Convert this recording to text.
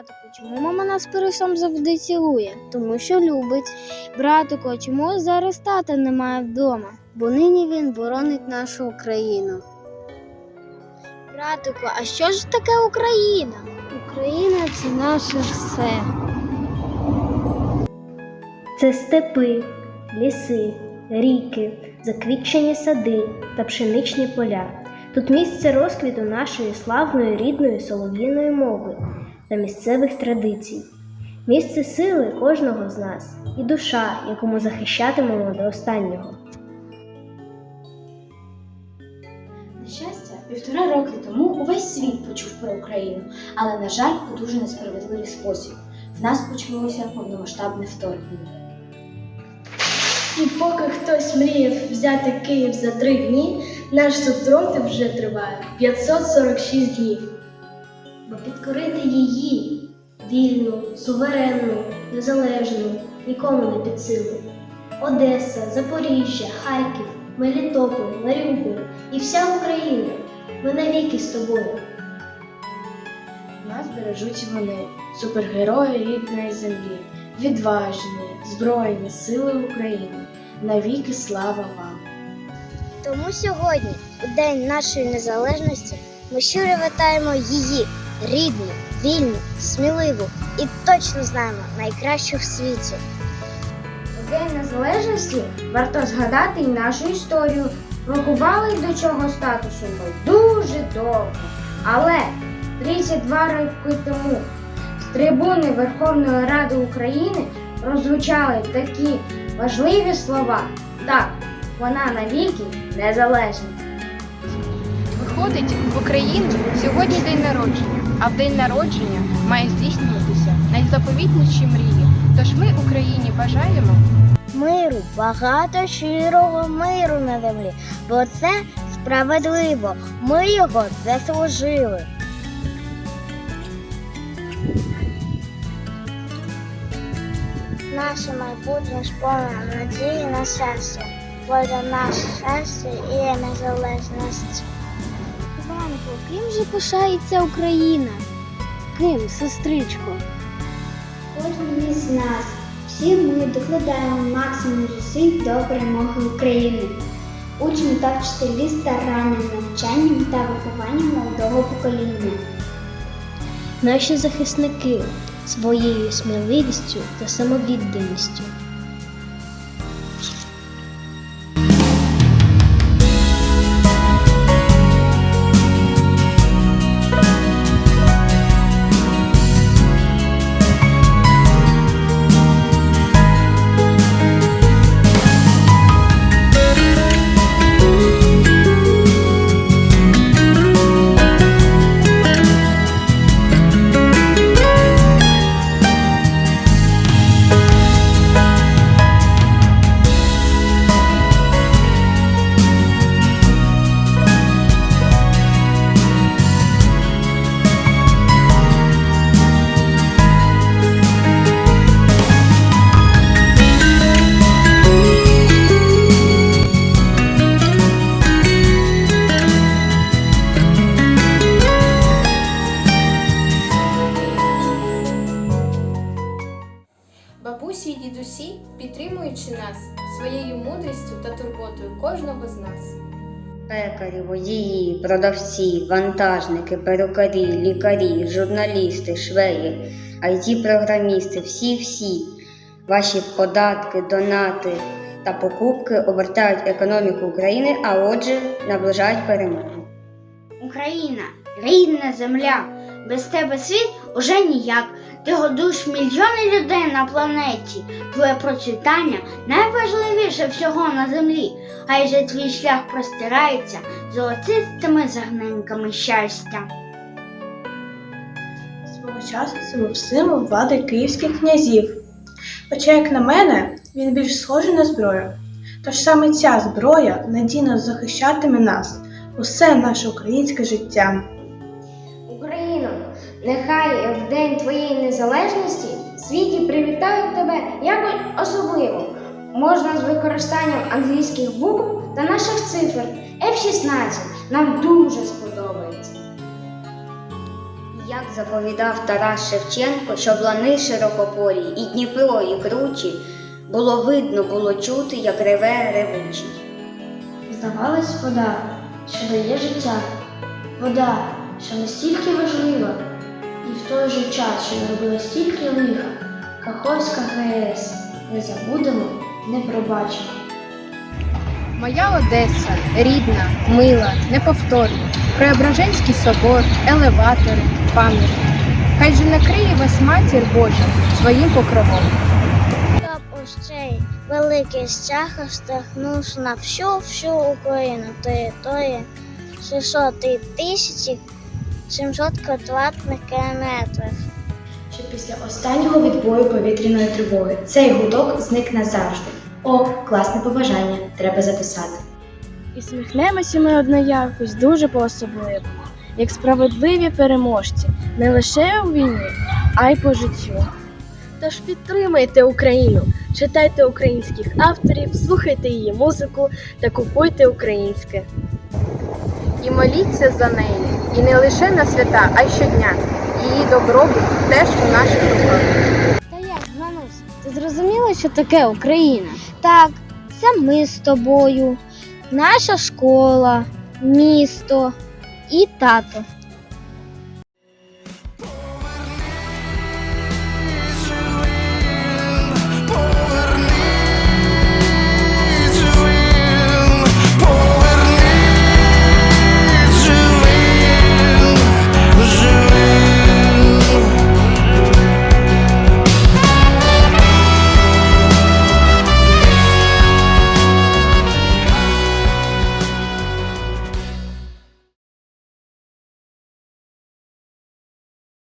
Братику, чому мама нас пересом завжди цілує? Тому що любить. Братику, чому зараз тата немає вдома? Бо нині він боронить нашу Україну. Братику, а що ж таке Україна? Україна це наше все. Це степи, ліси, ріки, заквітчені сади та пшеничні поля. Тут місце розквіту нашої славної рідної солов'їної мови та місцевих традицій. Місце сили кожного з нас і душа, яку ми захищатимемо до останнього. На щастя, півтора роки тому увесь світ почув про Україну, але, на жаль, у дуже несправедливий спосіб. В нас почалося повномасштабне вторгнення. І поки хтось мріяв взяти Київ за три дні, наш супротив вже триває 546 днів. Бо підкорити її вільну, суверенну, незалежну, нікому не під силу. Одеса, Запоріжжя, Харків, Мелітополь, Маріуполь і вся Україна. Ми навіки з тобою. Нас бережуть вони, супергерої рідної землі, відважні, збройні сили України. Навіки слава вам! Тому сьогодні, у День нашої незалежності, ми щиро вітаємо її рідну, вільну, сміливу і точно знаємо найкращу в світі. У День Незалежності варто згадати й нашу історію. Рахували до цього статусу ми дуже довго. Але 32 роки тому з трибуни Верховної Ради України прозвучали такі важливі слова. Так, вона навіки незалежна. Виходить, в Україні сьогодні день народження, а в день народження має здійснюватися найзаповітніші мрії. Тож ми Україні бажаємо Миру, багато щирого миру на землі, бо це справедливо. Ми його заслужили. Наше майбутнє сповнено надії на щастя, бо для нас щастя і є незалежність. Іванко, ким же пишається Україна? Ким, сестричко? Кожен із нас. Всі ми докладаємо максимум зусиль до перемоги України. Учні та вчителі старанням, навчанням та вихованням молодого покоління. Наші захисники своєю сміливістю та самовідданістю. Бабусі й дідусі, підтримуючи нас своєю мудрістю та турботою кожного з нас. Пекарі, водії, продавці, вантажники, перукарі, лікарі, журналісти, швеї, IT-програмісти, всі-всі. Ваші податки, донати та покупки обертають економіку України, а отже, наближають перемогу. Україна, рідна земля. Без тебе світ уже ніяк. Ти годуєш мільйони людей на планеті. Твоє процвітання найважливіше всього на землі. Хай же твій шлях простирається золотистими загненьками щастя. Свого часу це був символ влади київських князів. Хоча, як на мене, він більш схожий на зброю. Тож саме ця зброя надійно захищатиме нас, усе наше українське життя. Нехай в день твоєї незалежності світі привітають тебе якось особливо. Можна з використанням англійських букв та наших цифр F-16 нам дуже сподобається. Як заповідав Тарас Шевченко, щоб лани широкополі, і Дніпро, і кручі, було видно, було чути, як реве ревучий. Здавалась вода, що дає життя, вода, що настільки важлива, і в той же час, що наробила стільки лиха, Каховська ГЕС не забудемо, не пробачимо. Моя Одеса рідна, мила, неповторна. Преображенський собор, елеватори, пам'ятник. Хай же накриє вас матір Божа своїм покровом. Щоб ось цей великий стяг розтягнувся на всю всю Україну території 600 тисячі 700 квадратних кілометрів. Що після останнього відбою повітряної тривоги цей гудок зник назавжди. О, класне побажання, треба записати. І сміхнемося ми одна якось дуже по-особливому, як справедливі переможці, не лише у війні, а й по життю. Тож підтримайте Україну, читайте українських авторів, слухайте її музику та купуйте українське. І моліться за неї. І не лише на свята, а й щодня. Її добробут теж у наших руках. Та як, Ганусь, ти зрозуміла, що таке Україна? Так, це ми з тобою, наша школа, місто і тато.